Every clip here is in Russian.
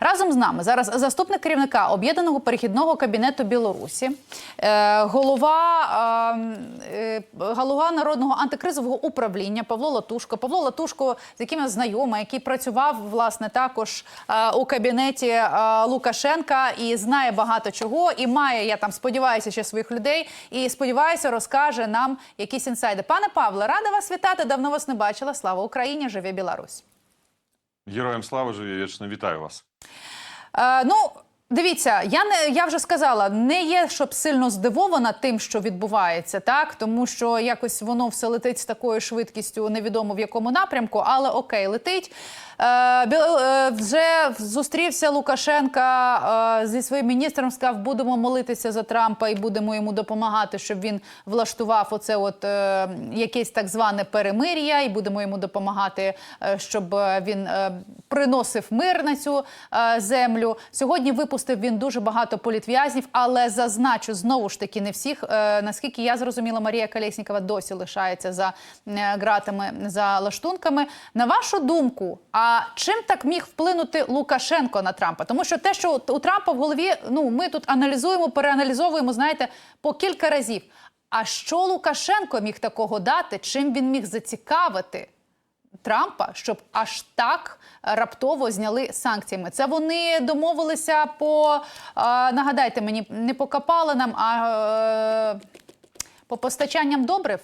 Разом з нами зараз заступник керівника об'єднаного перехідного кабінету Білорусі, е, голова, е, е, голова народного антикризового управління Павло Латушко. Павло Латушко, з яким я знайома, який працював власне також у кабінеті Лукашенка і знає багато чого, і має, я там сподіваюся, ще своїх людей. І сподіваюся, розкаже нам якісь інсайди. Пане Павле, рада вас вітати. Давно вас не бачила. Слава Україні! Живе Білорусь! Героям слава живі вічно, вітаю вас. Е, ну, дивіться, я не я вже сказала, не є щоб сильно здивована тим, що відбувається, так тому що якось воно все летить з такою швидкістю, невідомо в якому напрямку, але окей, летить. Е, е, вже зустрівся Лукашенка е, зі своїм міністром. Сказав, будемо молитися за Трампа і будемо йому допомагати, щоб він влаштував оце, от е, якесь так зване перемир'я, і будемо йому допомагати, е, щоб він е, приносив мир на цю е, землю. Сьогодні випустив він дуже багато політв'язнів, але зазначу знову ж таки не всіх. Е, наскільки я зрозуміла, Марія Колєснікова досі лишається за е, ґратами за лаштунками. На вашу думку, а чим так міг вплинути Лукашенко на Трампа? Тому що те, що у Трампа в голові, ну ми тут аналізуємо, переаналізовуємо, знаєте, по кілька разів. А що Лукашенко міг такого дати? Чим він міг зацікавити? Трампа, щоб аж так е, раптово зняли санкціями. Це вони домовилися по е, нагадайте мені, не по капалинам, а е, по постачанням добрив.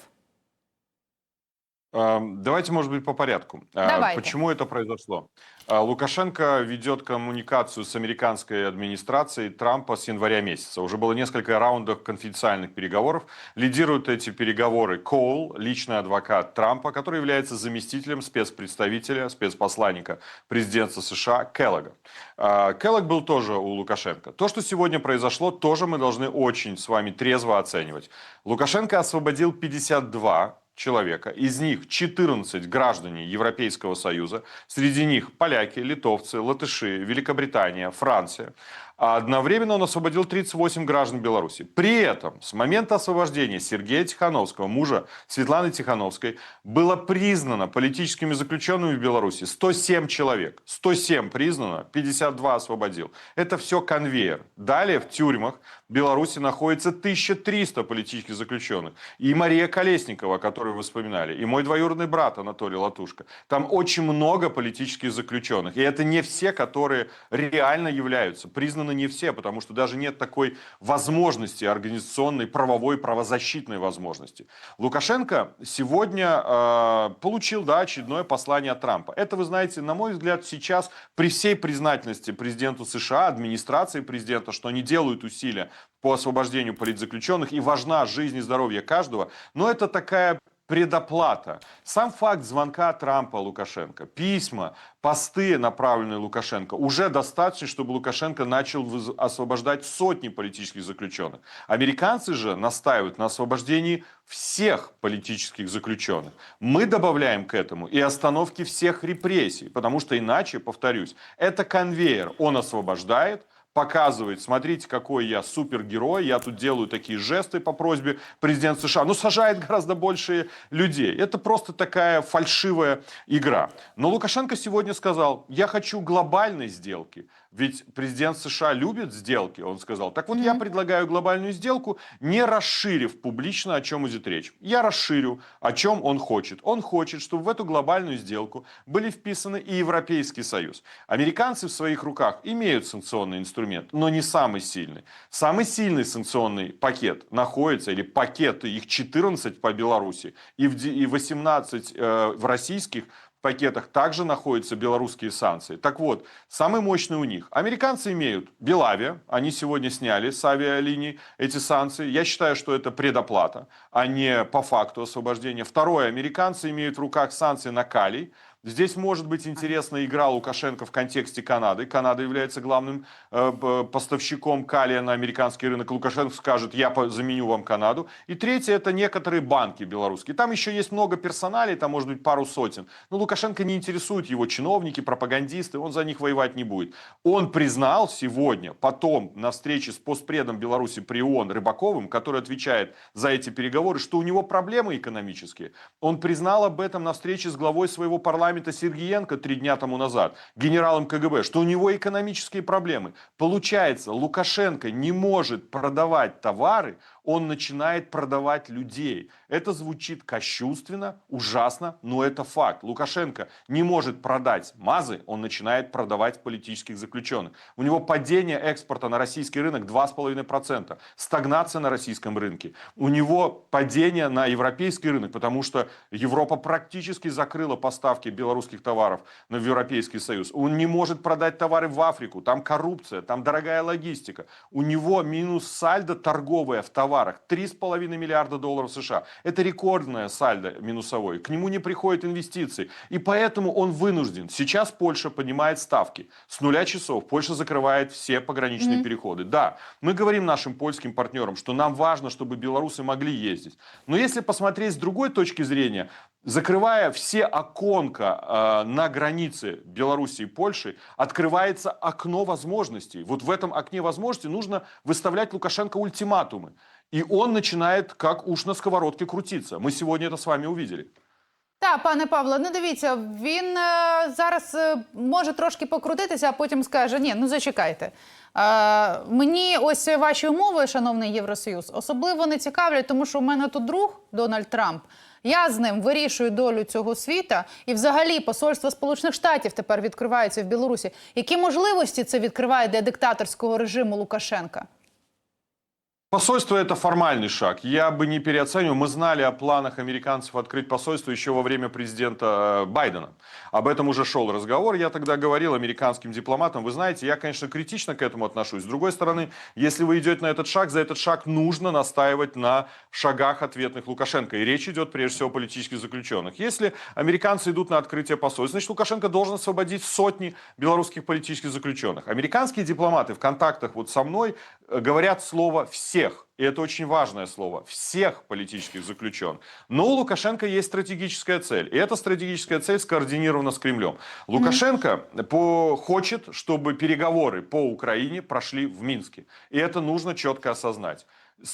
Эм, Давайте, может быть, по порядку. Э, Давайте. Почему это произошло? Э, Лукашенко ведет коммуникацию с американской администрацией Трампа с января месяца. Уже было несколько раундов конфиденциальных переговоров. Лидируют эти переговоры Коул, личный адвокат Трампа, который является заместителем спецпредставителя, спецпосланника президента США Келлога. Э, Келлог был тоже у Лукашенко. То, что сегодня произошло, тоже мы должны очень с вами трезво оценивать. Лукашенко освободил 52 человека. Из них 14 граждане Европейского Союза. Среди них поляки, литовцы, латыши, Великобритания, Франция. А одновременно он освободил 38 граждан Беларуси. При этом с момента освобождения Сергея Тихановского, мужа Светланы Тихановской, было признано политическими заключенными в Беларуси 107 человек. 107 признано, 52 освободил. Это все конвейер. Далее в тюрьмах Беларуси находится 1300 политических заключенных. И Мария Колесникова, которую вы вспоминали, и мой двоюродный брат Анатолий Латушко. Там очень много политических заключенных. И это не все, которые реально являются. Признаны не все, потому что даже нет такой возможности организационной, правовой, правозащитной возможности. Лукашенко сегодня э, получил да, очередное послание от Трампа. Это, вы знаете, на мой взгляд, сейчас при всей признательности президенту США, администрации президента, что они делают усилия по освобождению политзаключенных, и важна жизнь и здоровье каждого, но это такая предоплата. Сам факт звонка Трампа Лукашенко, письма, посты, направленные Лукашенко, уже достаточно, чтобы Лукашенко начал освобождать сотни политических заключенных. Американцы же настаивают на освобождении всех политических заключенных. Мы добавляем к этому и остановки всех репрессий, потому что иначе, повторюсь, это конвейер. Он освобождает, показывает, смотрите, какой я супергерой, я тут делаю такие жесты по просьбе президента США, но сажает гораздо больше людей. Это просто такая фальшивая игра. Но Лукашенко сегодня сказал, я хочу глобальной сделки. Ведь президент США любит сделки, он сказал. Так вот, я предлагаю глобальную сделку, не расширив публично, о чем идет речь. Я расширю, о чем он хочет. Он хочет, чтобы в эту глобальную сделку были вписаны и Европейский Союз. Американцы в своих руках имеют санкционный инструмент, но не самый сильный. Самый сильный санкционный пакет находится, или пакеты, их 14 по Беларуси, и 18 э, в российских пакетах также находятся белорусские санкции. Так вот, самый мощный у них. Американцы имеют Белавия, они сегодня сняли с авиалиний эти санкции. Я считаю, что это предоплата, а не по факту освобождения. Второе, американцы имеют в руках санкции на калий. Здесь может быть интересна игра Лукашенко в контексте Канады. Канада является главным э, поставщиком калия на американский рынок. Лукашенко скажет, я заменю вам Канаду. И третье, это некоторые банки белорусские. Там еще есть много персоналей, там может быть пару сотен. Но Лукашенко не интересует его чиновники, пропагандисты, он за них воевать не будет. Он признал сегодня, потом на встрече с постпредом Беларуси при ООН Рыбаковым, который отвечает за эти переговоры, что у него проблемы экономические. Он признал об этом на встрече с главой своего парламента департамента Сергеенко три дня тому назад, генералом КГБ, что у него экономические проблемы. Получается, Лукашенко не может продавать товары, он начинает продавать людей. Это звучит кощунственно, ужасно, но это факт. Лукашенко не может продать МАЗы, он начинает продавать политических заключенных. У него падение экспорта на российский рынок 2,5%, стагнация на российском рынке. У него падение на европейский рынок, потому что Европа практически закрыла поставки белорусских товаров на Европейский Союз. Он не может продать товары в Африку, там коррупция, там дорогая логистика. У него минус сальдо торговое в товарах 3,5 миллиарда долларов США. Это рекордное сальдо минусовое. К нему не приходят инвестиции. И поэтому он вынужден. Сейчас Польша поднимает ставки. С нуля часов Польша закрывает все пограничные переходы. Да, мы говорим нашим польским партнерам, что нам важно, чтобы белорусы могли ездить. Но если посмотреть с другой точки зрения, закрывая все оконка э, на границе Беларуси и Польши, открывается окно возможностей. Вот в этом окне возможностей нужно выставлять Лукашенко ультиматумы. И он начинает как уж на сковородке крутиться. Мы сегодня это с вами увидели. Так, пане Павло, ну дивіться, він е, зараз е, може трошки покрутитися, а потім скаже: ні, ну зачекайте. Е, мені ось ваші умови, шановний Євросоюз, особливо не цікавлять, тому що у мене тут друг Дональд Трамп. Я з ним вирішую долю цього світа, і взагалі посольство Сполучених Штатів тепер відкривається в Білорусі. Які можливості це відкриває для диктаторського режиму Лукашенка? Посольство – это формальный шаг. Я бы не переоценивал. Мы знали о планах американцев открыть посольство еще во время президента э, Байдена. Об этом уже шел разговор. Я тогда говорил американским дипломатам, вы знаете, я, конечно, критично к этому отношусь. С другой стороны, если вы идете на этот шаг, за этот шаг нужно настаивать на шагах ответных Лукашенко. И речь идет прежде всего о политических заключенных. Если американцы идут на открытие посольства, значит, Лукашенко должен освободить сотни белорусских политических заключенных. Американские дипломаты в контактах вот со мной говорят слово «всех». И это очень важное слово. Всех политических заключенных. Но у Лукашенко есть стратегическая цель. И эта стратегическая цель скоординирована с Кремлем. Лукашенко по, хочет, чтобы переговоры по Украине прошли в Минске. И это нужно четко осознать.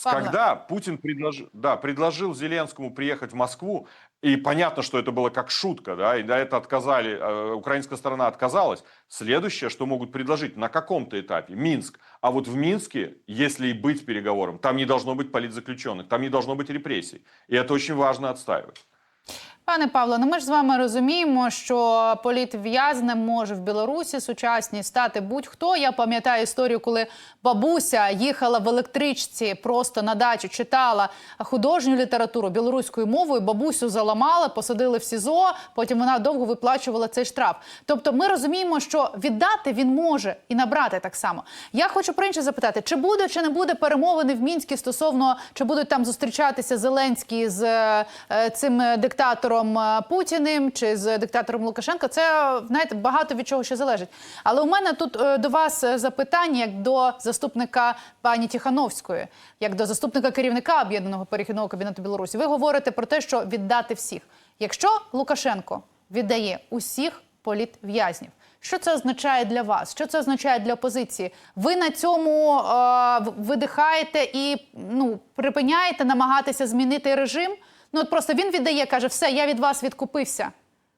Павла. Когда Путин предложил, да, предложил Зеленскому приехать в Москву, и понятно, что это было как шутка, да, и на это отказали, э, украинская сторона отказалась. Следующее, что могут предложить на каком-то этапе, Минск. А вот в Минске, если и быть переговором, там не должно быть политзаключенных, там не должно быть репрессий. И это очень важно отстаивать. Пане Павло, ну ми ж з вами розуміємо, що політв'язнем може в Білорусі сучасній стати будь-хто. Я пам'ятаю історію, коли бабуся їхала в електричці просто на дачу, читала художню літературу білоруською мовою. Бабусю заламали, посадили в СІЗО. Потім вона довго виплачувала цей штраф. Тобто, ми розуміємо, що віддати він може і набрати так само. Я хочу про інше запитати: чи буде чи не буде перемовини в мінській стосовно чи будуть там зустрічатися Зеленський з е, цим е, диктатором е, Путіним чи з диктатором Лукашенко? Це знаєте багато від чого ще залежить. Але у мене тут е, до вас е, запитання як до заступника пані Тихановської, як до заступника керівника об'єднаного перехідного кабінету Білорусі. Ви говорите про те, що віддати всіх. Якщо Лукашенко віддає усіх політв'язнів. Що це означає для вас? Що це означає для опозиції? Ви на цьому е, видихаєте і ну припиняєте намагатися змінити режим? Ну от просто він віддає, каже, все, я від вас відкупився.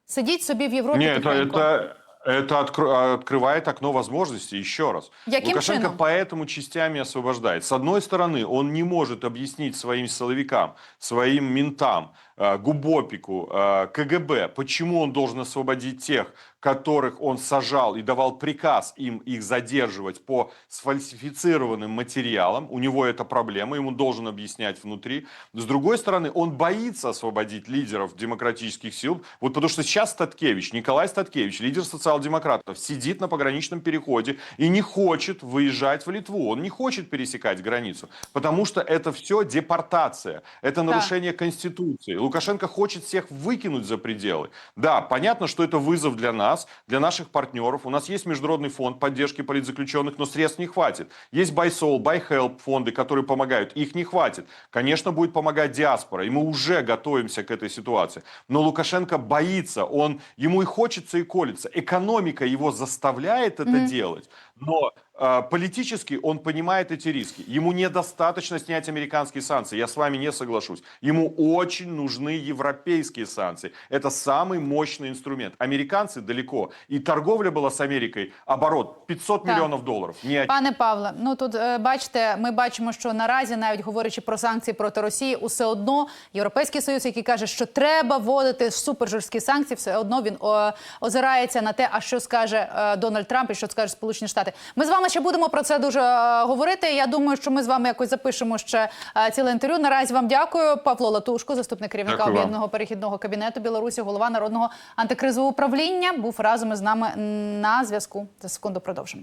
Сидіть собі в Європі. Нет, это, тихенько». это, это откро- открывает окно возможностей. Еще раз. Яким Лукашенко чином? поэтому частями освобождает. С одной стороны, он не может объяснить своим силовикам, своим ментам, э, Губопику, э, КГБ, почему он должен освободить тех, которых он сажал и давал приказ им их задерживать по сфальсифицированным материалам. У него это проблема, ему должен объяснять внутри. С другой стороны, он боится освободить лидеров демократических сил, вот потому что сейчас Статкевич, Николай Статкевич, лидер социал-демократов, сидит на пограничном переходе и не хочет выезжать в Литву, он не хочет пересекать границу, потому что это все депортация, это нарушение Конституции. Лукашенко хочет всех выкинуть за пределы. Да, понятно, что это вызов для нас, для наших партнеров. У нас есть Международный фонд поддержки политзаключенных, но средств не хватит. Есть Байсол, Байхелп фонды, которые помогают. Их не хватит. Конечно, будет помогать диаспора, и мы уже готовимся к этой ситуации. Но Лукашенко боится, он, ему и хочется, и колется. Экономика его заставляет это делать, но э, политически он понимает эти риски. Ему недостаточно снять американские санкции. Я с вами не соглашусь. Ему очень нужны нужны европейские санкции. Это самый мощный инструмент. Американцы далеко. И торговля была с Америкой, оборот 500 Так. миллионов долларов. Не один. Пане Павле, ну тут е, бачите, ми бачимо, що наразі, навіть говорячи про санкції проти Росії, усе одно Європейський Союз, який каже, що треба вводити супержорсткі санкції, все одно він о, озирається на те, а що скаже е, Дональд Трамп і що скаже Сполучені Штати. Ми з вами ще будемо про це дуже е, говорити. Я думаю, що ми з вами якось запишемо ще е, ціле інтерв'ю. Наразі вам дякую, Павло Латушко, заступник керівника об'єднаного перехідного кабінету Білорусі, голова народного антикризового управління, був разом із нами на зв'язку. За секунду продовжимо.